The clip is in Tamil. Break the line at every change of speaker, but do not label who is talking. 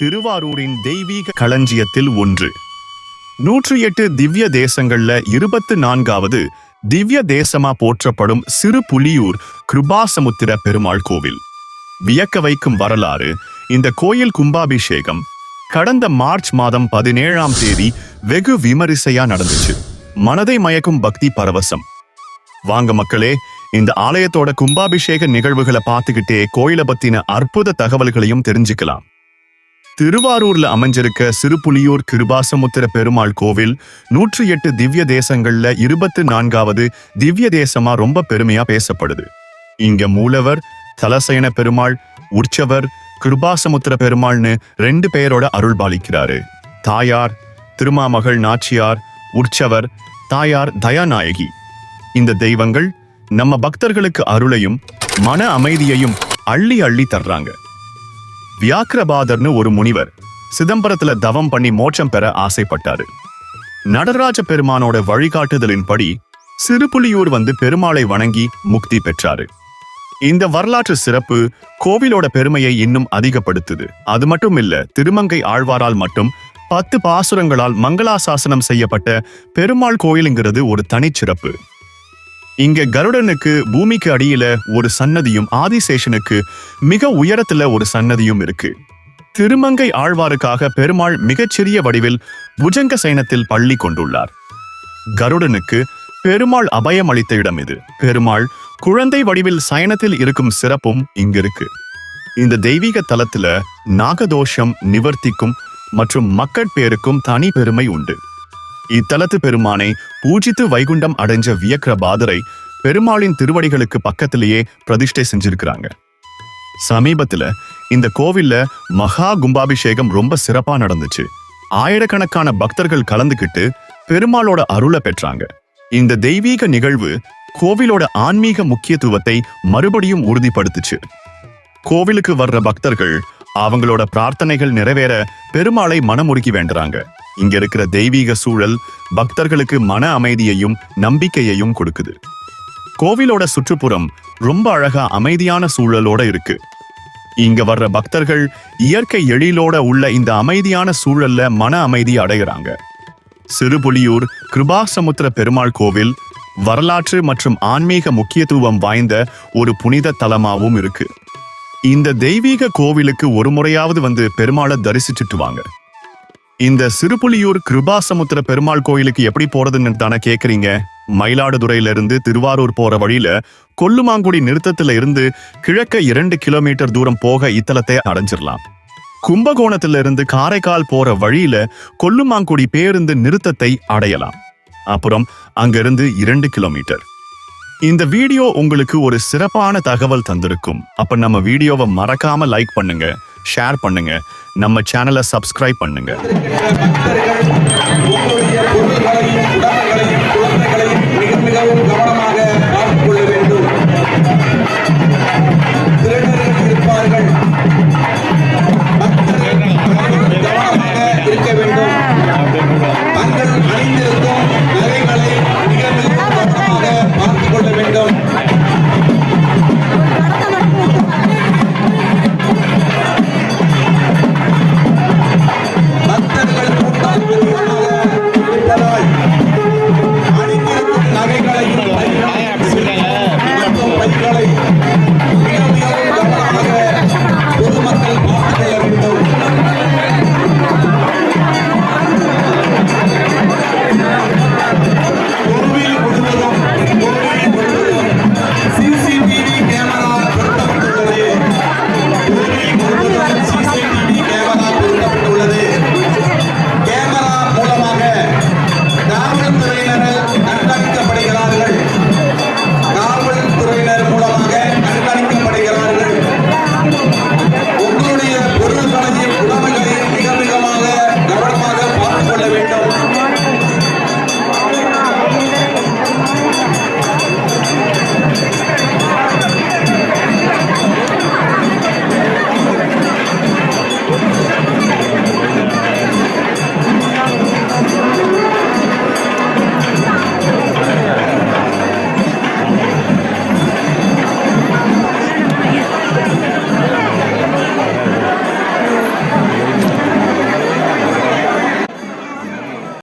திருவாரூரின் தெய்வீக களஞ்சியத்தில் ஒன்று. நூற்றி எட்டு திவ்ய தேசங்கள்ல இருபத்து நான்காவது திவ்ய தேசமா போற்றப்படும் சிறு புலியூர் கிருபாசமுத்திர பெருமாள் கோவில். வியக்க வைக்கும் வரலாறு இந்த கோயில் கும்பாபிஷேகம் கடந்த மார்ச் மாதம் பதினேழாம் தேதி வெகு விமரிசையா நடந்துச்சு. மனதை மயக்கும் பக்தி பரவசம். வாங்க மக்களே இந்த ஆலயத்தோட கும்பாபிஷேக நிகழ்வுகளை பார்த்துக்கிட்டே கோயிலை பத்தின அற்புத தகவல்களையும் தெரிஞ்சுக்கலாம். திருவாரூர்ல அமைஞ்சிருக்க சிறுபுலியூர் கிருபாசமுத்திர பெருமாள் கோவில் நூற்றி எட்டு திவ்ய தேசங்கள்ல இருபத்து நான்காவது திவ்ய தேசமா ரொம்ப பெருமையா பேசப்படுது. இங்க மூலவர் தலசயன பெருமாள் உற்சவர் கிருபாசமுத்திர பெருமாள்னு ரெண்டு பேரோட அருள் பாலிக்கிறாரு. தாயார் திருமாமகள் நாச்சியார் உற்சவர் தாயார் தயாநாயகி. இந்த தெய்வங்கள் நம்ம பக்தர்களுக்கு அருளையும் மன அமைதியையும் அள்ளி அள்ளி தர்றாங்க. வியாக்கிரபாதர்னு ஒரு முனிவர் சிதம்பரத்துல தவம் பண்ணி மோட்சம் பெற ஆசைப்பட்டாரு. நடராஜ பெருமானோட வழிகாட்டுதலின்படி சிறுபுலியூர் வந்து பெருமாளை வணங்கி முக்தி பெற்றாரு. இந்த வரலாற்று சிறப்பு கோவிலோட பெருமையை இன்னும் அதிகப்படுத்துது. அது மட்டும் இல்ல திருமங்கை ஆழ்வாரால் மட்டும் பத்து பாசுரங்களால் மங்களாசாசனம் செய்யப்பட்ட பெருமாள் கோயிலுங்கிறது ஒரு தனிச்சிறப்பு. இங்க கருடனுக்கு பூமிக்கு அடியில ஒரு சன்னதியும் ஆதிசேஷனுக்கு மிக உயரத்துல ஒரு சன்னதியும் இருக்கு. திருமங்கை ஆழ்வாருக்காக பெருமாள் மிகச்சிறிய வடிவில் புஜங்க சைனத்தில் பள்ளி கொண்டுள்ளார். கருடனுக்கு பெருமாள் அபயம் அளித்த இடம் இது. பெருமாள் குழந்தை வடிவில் சயனத்தில் இருக்கும் சிறப்பும் இங்க இருக்கு இந்த தெய்வீக தலத்துல நாகதோஷம் நிவர்த்திக்கும் மற்றும் மக்கட்பேருக்கும் தனி பெருமை உண்டு. இத்தலத்து பெருமானை பூஜித்து வைகுண்டம் அடைஞ்ச வியக்கிரபாதரை பெருமாளின் திருவடிகளுக்கு பக்கத்திலேயே பிரதிஷ்டை செஞ்சிருக்கிறாங்க. சமீபத்துல இந்த கோவில்ல மகா கும்பாபிஷேகம் ரொம்ப சிறப்பா நடந்துச்சு. ஆயிரக்கணக்கான பக்தர்கள் கலந்துகிட்டு பெருமாளோட அருளை பெற்றாங்க. இந்த தெய்வீக நிகழ்வு கோவிலோட ஆன்மீக முக்கியத்துவத்தை மறுபடியும் உறுதிப்படுத்துச்சு. கோவிலுக்கு வர்ற பக்தர்கள் அவங்களோட பிரார்த்தனைகள் நிறைவேற பெருமாளை மனமுருகி வேண்டுறாங்க. இங்க இருக்கிற தெய்வீக சூழல் பக்தர்களுக்கு மன அமைதியையும் நம்பிக்கையையும் கொடுக்குது. கோவிலோட சுற்றுப்புறம் ரொம்ப அழகா அமைதியான சூழலோட இருக்கு. இங்க வர்ற பக்தர்கள் இயற்கை எழிலோட உள்ள இந்த அமைதியான சூழல்ல மன அமைதி அடைகிறாங்க சிறுபுலியூர் கிருபாசமுத்திர பெருமாள் கோவில் வரலாற்று மற்றும் ஆன்மீக முக்கியத்துவம் வாய்ந்த ஒரு புனித தலமாவும் இருக்கு. இந்த தெய்வீக கோவிலுக்கு ஒரு முறையாவது வந்து பெருமாளை தரிசிச்சுட்டு வாங்க. இந்த சிறுபுலியூர் கிருபாசமுத்திர பெருமாள் கோயிலுக்கு எப்படி போறதுன்னு தானே கேக்குறீங்க? மயிலாடுதுறையில இருந்து திருவாரூர் போற வழியில கொல்லுமாங்குடி நிறுத்தத்துல இருந்து கிழக்க இரண்டு கிலோமீட்டர் தூரம் போக இத்தலத்தை அடைஞ்சிடலாம் கும்பகோணத்துல இருந்து காரைக்கால் போற வழியில கொல்லுமாங்குடி பேருந்து நிறுத்தத்தை அடையலாம். அப்புறம் அங்கிருந்து இரண்டு கிலோமீட்டர். இந்த வீடியோ உங்களுக்கு ஒரு சிறப்பான தகவல் தந்திருக்கும். அப்ப நம்ம வீடியோவை மறக்காம லைக் பண்ணுங்க. ஷேர் பண்ணுங்க. நம்ம சேனலை சப்ஸ்கிரைப் பண்ணுங்க.